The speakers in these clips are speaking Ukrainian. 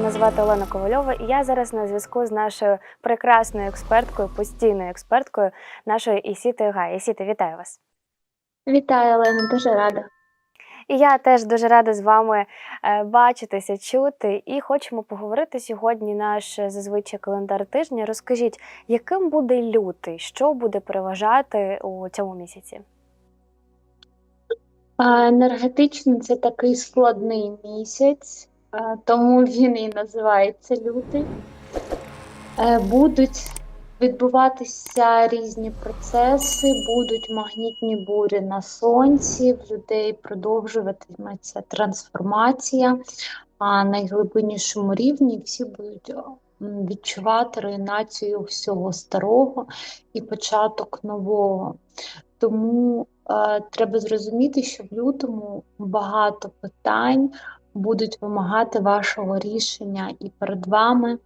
Мене звати Олена Ковальова, і я зараз на зв'язку з нашою прекрасною експерткою, постійною експерткою нашої Ісіти Гай. Ісіти, вітаю вас. Вітаю, Олена, дуже рада. І я теж дуже рада з вами е, бачитися, чути. І хочемо поговорити сьогодні. Наш зазвичай календар тижня. Розкажіть, яким буде лютий, що буде переважати у цьому місяці? Енергетично це такий складний місяць, тому він і називається лютий. Е, Будуть відбуватися різні процеси, будуть магнітні бурі на сонці, в людей продовжуватиметься трансформація, а на найглибиннішому рівні всі будуть відчувати руйнацію всього старого і початок нового. Тому е, треба зрозуміти, що в лютому багато питань будуть вимагати вашого рішення, і перед вами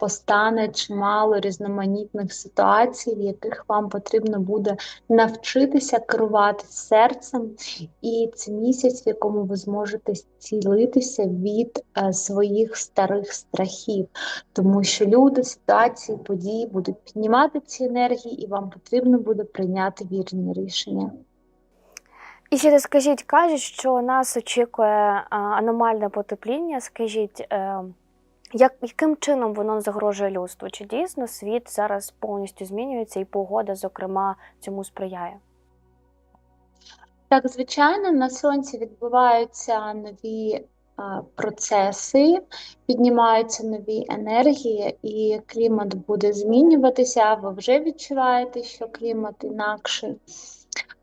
постане чимало різноманітних ситуацій, в яких вам потрібно буде навчитися керувати серцем, і це місяць, в якому ви зможете зцілитися від е, своїх старих страхів, тому що люди, ситуації, події будуть піднімати ці енергії, і вам потрібно буде прийняти вірні рішення. І ще скажіть, кажуть, що нас очікує аномальне потепління. Скажіть, е, як, яким чином воно загрожує людству? Чи дійсно світ зараз повністю змінюється і погода, зокрема, цьому сприяє? Так, звичайно, на сонці відбуваються нові е, процеси, піднімаються нові енергії, і клімат буде змінюватися. Ви вже відчуваєте, що клімат інакший.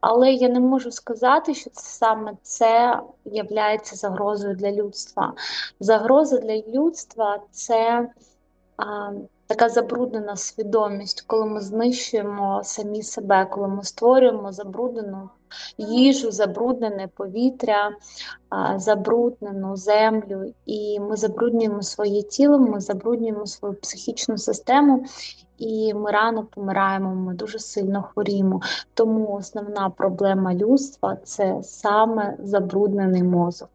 Але я не можу сказати, що це саме це є загрозою для людства. Загроза для людства це а, така забруднена свідомість, коли ми знищуємо самі себе, коли ми створюємо забруднену їжу, забруднене повітря, а, забруднену землю, і ми забруднюємо своє тіло, ми забруднюємо свою психічну систему. І ми рано помираємо, ми дуже сильно хворіємо. Тому основна проблема людства це саме забруднений мозок.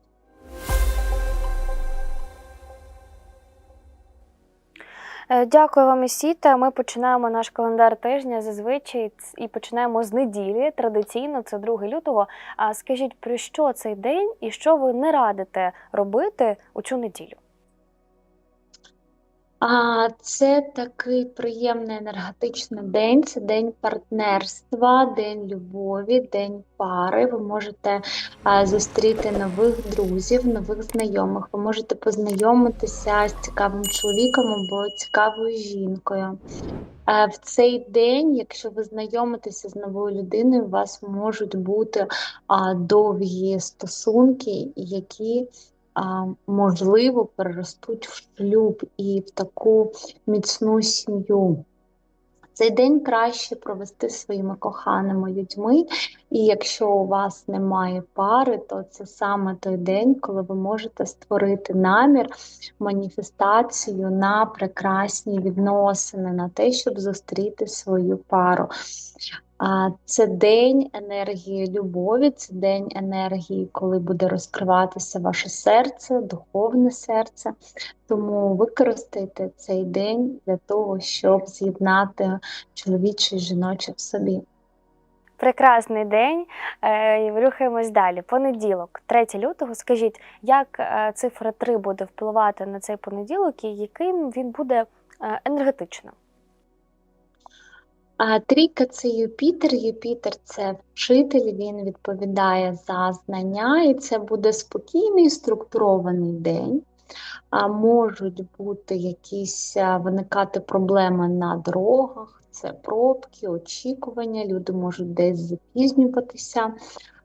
Е, Дякую вам, Ісіта. Ми починаємо наш календар тижня зазвичай і починаємо з неділі. Традиційно це 2 лютого. А скажіть, про що цей день і що ви не радите робити у цю неділю? А це такий приємний енергетичний день. Це день партнерства, день любові, день пари. Ви можете зустріти нових друзів, нових знайомих. Ви можете познайомитися з цікавим чоловіком або цікавою жінкою. В цей день, якщо ви знайомитеся з новою людиною, у вас можуть бути довгі стосунки, які можливо переростуть в шлюб і в таку міцну сім'ю. Цей день краще провести своїми коханими людьми, і якщо у вас немає пари, то це саме той день, коли ви можете створити намір, маніфестацію на прекрасні відносини, на те, щоб зустріти свою пару. Це день енергії любові, це день енергії, коли буде розкриватися ваше серце, духовне серце. Тому використайте цей день для того, щоб з'єднати чоловіче і жіноче в собі. Прекрасний день. Е, Рухаємось далі. Понеділок, 3 лютого. Скажіть, як е, цифра 3 буде впливати на цей понеділок і яким він буде е, енергетично? А трійка це Юпітер. Юпітер це вчитель, він відповідає за знання, і це буде спокійний, структурований день. А можуть бути якісь виникати проблеми на дорогах, це пробки, очікування, люди можуть десь запізнюватися,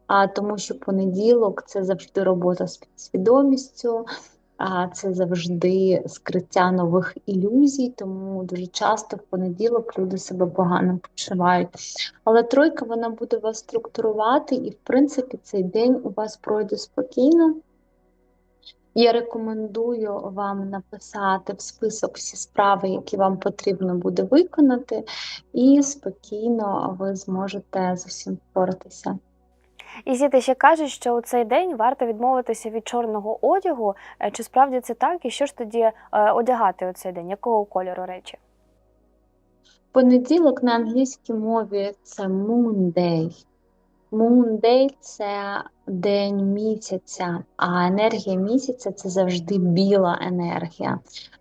а, тому що понеділок це завжди робота з підсвідомістю, це завжди скриття нових ілюзій, тому дуже часто в понеділок люди себе погано почувають. Але тройка вона буде вас структурувати, і в принципі цей день у вас пройде спокійно. Я рекомендую вам написати в список всі справи, які вам потрібно буде виконати, і спокійно ви зможете з усім впоратися. І діти ще кажуть, що у цей день варто відмовитися від чорного одягу. Е, Чи справді це так? І що ж тоді е, одягати у цей день? Якого кольору речі? Понеділок на англійській мові це Moon Day. Moon Day – це день місяця, а енергія місяця це завжди біла енергія.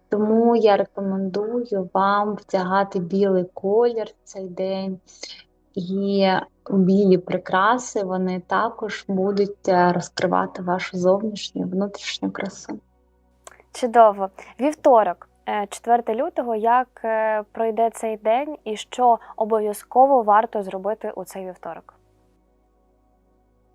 Тому я рекомендую вам вдягати білий колір в цей день. І білі прикраси вони також будуть е, розкривати вашу зовнішню внутрішню красу. Чудово. Вівторок, е, 4 лютого. Як е, пройде цей день і що обов'язково варто зробити у цей вівторок?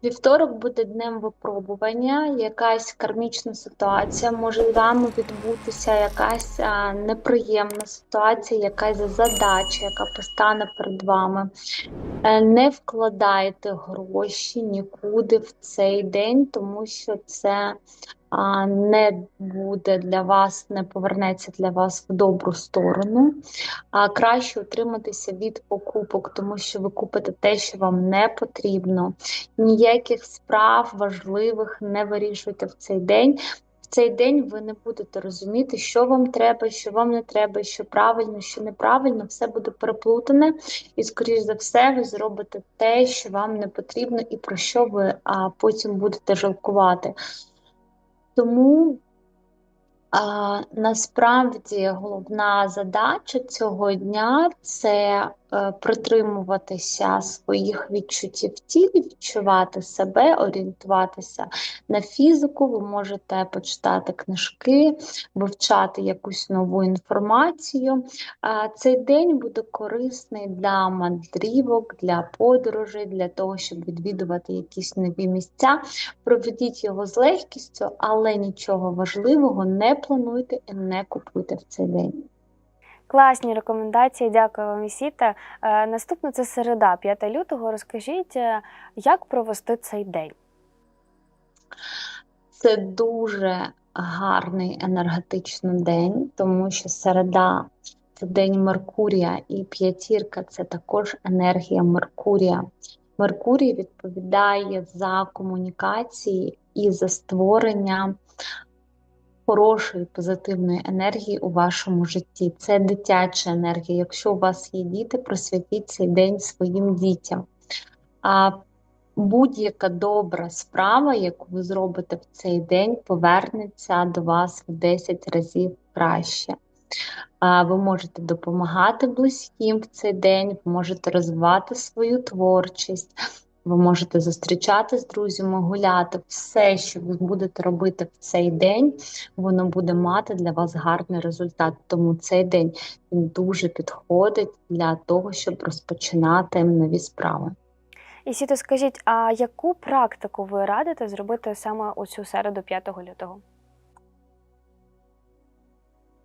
Вівторок буде днем випробування, якась кармічна ситуація може з вами відбутися, якась а, неприємна ситуація, якась задача, яка постане перед вами. Е, Не вкладайте гроші нікуди в цей день, тому що це не буде для вас, не повернеться для вас в добру сторону. А краще утриматися від покупок, тому що ви купите те, що вам не потрібно ніяких справ важливих не вирішуйте в цей день. В цей день ви не будете розуміти, що вам треба, що вам не треба, що правильно, що неправильно, все буде переплутане, і, скоріш за все, ви зробите те, що вам не потрібно, і про що ви а, потім будете жалкувати. Тому насправді головна задача цього дня це е, притримуватися своїх відчуттів тілі, відчувати себе, орієнтуватися на фізику. Ви можете почитати книжки, вивчати якусь нову інформацію. Цей день буде корисний для мандрівок, для подорожей, для того, щоб відвідувати якісь нові місця. Проведіть його з легкістю, але нічого важливого не плануйте і не купуйте в цей день. Класні рекомендації, дякую вам, Ісіта. Е, Наступно це середа, 5 лютого. Розкажіть, е, як провести цей день? Це дуже гарний енергетичний день, тому що середа це день Меркурія, і п'ятірка це також енергія Меркурія. Меркурій відповідає за комунікації і за створення хорошої позитивної енергії у вашому житті. Це дитяча енергія. Якщо у вас є діти, присвятіть цей день своїм дітям. А будь-яка добра справа, яку ви зробите в цей день, повернеться до вас в 10 разів краще. Ви можете допомагати близьким в цей день, можете розвивати свою творчість, ви можете зустрічати з друзями, гуляти. Все, що ви будете робити в цей день, воно буде мати для вас гарний результат. Тому цей день він дуже підходить для того, щоб розпочинати нові справи. І сіто, скажіть, а яку практику ви радите зробити саме у цю середу, 5 лютого?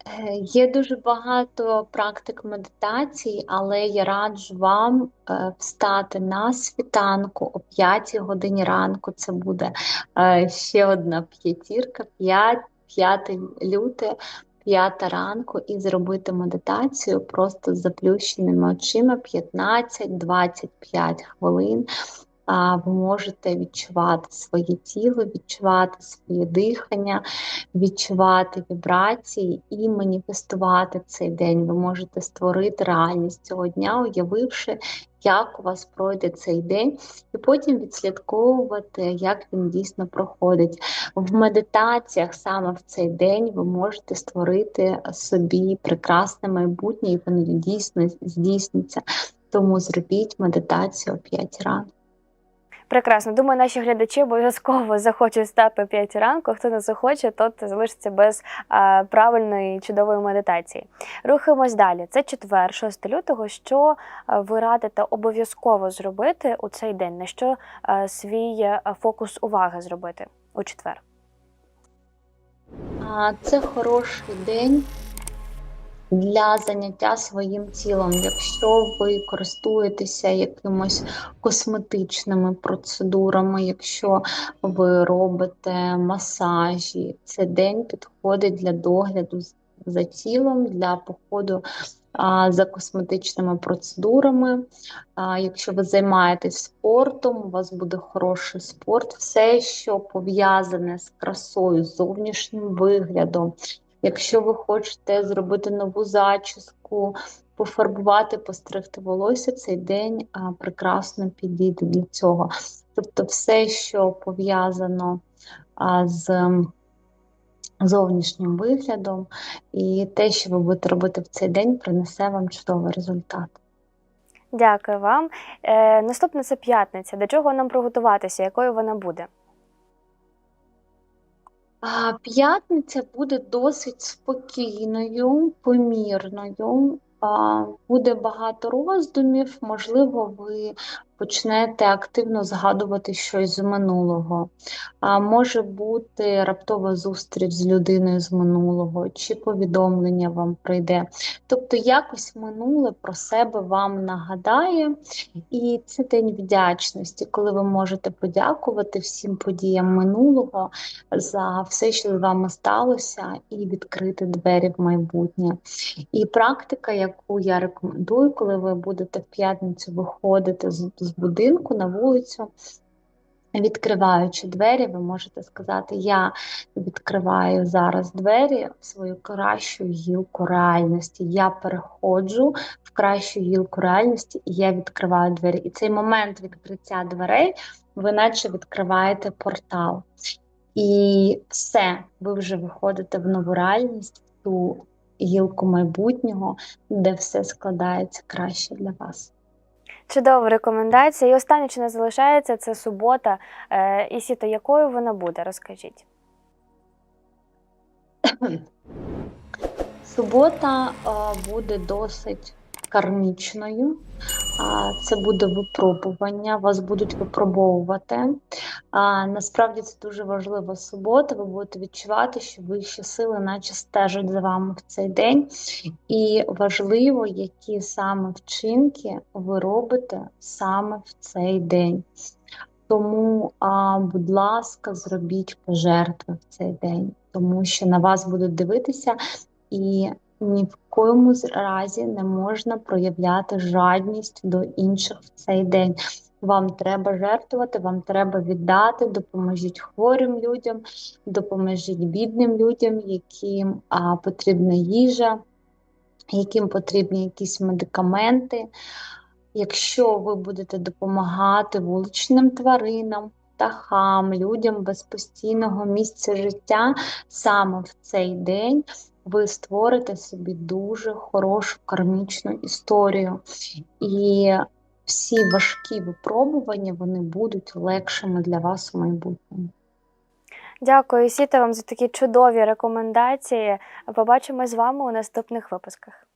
Е, Є дуже багато практик медитації, але я раджу вам е, встати на світанку о 5 годині ранку. Це буде е, ще одна п'ятірка, 5, 5 люте, 5 ранку, і зробити медитацію просто з заплющеними очима 15-25 хвилин. Ви можете відчувати своє тіло, відчувати своє дихання, відчувати вібрації і маніфестувати цей день. Ви можете створити реальність цього дня, уявивши, як у вас пройде цей день, і потім відслідковувати, як він дійсно проходить. В медитаціях саме в цей день ви можете створити собі прекрасне майбутнє, і воно дійсно здійсниться. Тому зробіть медитацію о 5 ранку. Прекрасно. Думаю, наші глядачі обов'язково захочуть стати о 5 ранку. Хто не захоче, тот залишиться без а, правильної чудової медитації. Рухаємось далі. Це четвер, 6 лютого. Що ви радите обов'язково зробити у цей день? На що а, свій фокус уваги зробити у четвер? Це хороший день для заняття своїм тілом. Якщо ви користуєтеся якимось косметичними процедурами, якщо ви робите масажі, цей день підходить для догляду за тілом, для походу за косметичними процедурами. Якщо ви займаєтесь спортом, у вас буде хороший спорт, все, що пов'язане з красою, зовнішнім виглядом. Якщо ви хочете зробити нову зачіску, пофарбувати, постригти волосся, цей день а, прекрасно підійде для цього. Тобто, все, що пов'язано а, з зовнішнім виглядом, і те, що ви будете робити в цей день, принесе вам чудовий результат. Дякую вам. Е, наступне це п'ятниця. До чого нам приготуватися? Якою вона буде? П'ятниця буде досить спокійною, помірною. Буде багато роздумів, можливо, ви почнете активно згадувати щось з минулого. А може бути раптова зустріч з людиною з минулого, чи повідомлення вам прийде. Тобто якось минуле про себе вам нагадає, і це день вдячності, коли ви можете подякувати всім подіям минулого за все, що з вами сталося, і відкрити двері в майбутнє. І практика, яку я рекомендую, коли ви будете в п'ятницю виходити з, з будинку на вулицю. Відкриваючи двері, ви можете сказати: Я відкриваю зараз двері в свою кращу гілку реальності. Я переходжу в кращу гілку реальності, і я відкриваю двері. І цей момент відкриття дверей, ви наче відкриваєте портал. І все, ви вже виходите в нову реальність, в ту гілку майбутнього, де все складається краще для вас. Чудова рекомендація. І останнє, що не залишається, це субота. Е, і сіто, якою вона буде? Розкажіть. Субота е, буде досить кармічною. Це буде випробування, вас будуть випробовувати. Насправді це дуже важлива субота. Ви будете відчувати, що вищі сили, наче стежать за вами в цей день. І важливо, які саме вчинки ви робите саме в цей день. Тому, будь ласка, зробіть пожертви в цей день, тому що на вас будуть дивитися, і ні в коєму разі не можна проявляти жадність до інших в цей день. Вам треба жертвувати, вам треба віддати, допоможіть хворим людям, допоможіть бідним людям, яким а, потрібна їжа, яким потрібні якісь медикаменти. Якщо ви будете допомагати вуличним тваринам, птахам, людям без постійного місця життя, саме в цей день ви створите собі дуже хорошу кармічну історію. І всі важкі випробування вони будуть легшими для вас у майбутньому. Дякую, Сіта, вам за такі чудові рекомендації. Побачимо з вами у наступних випусках.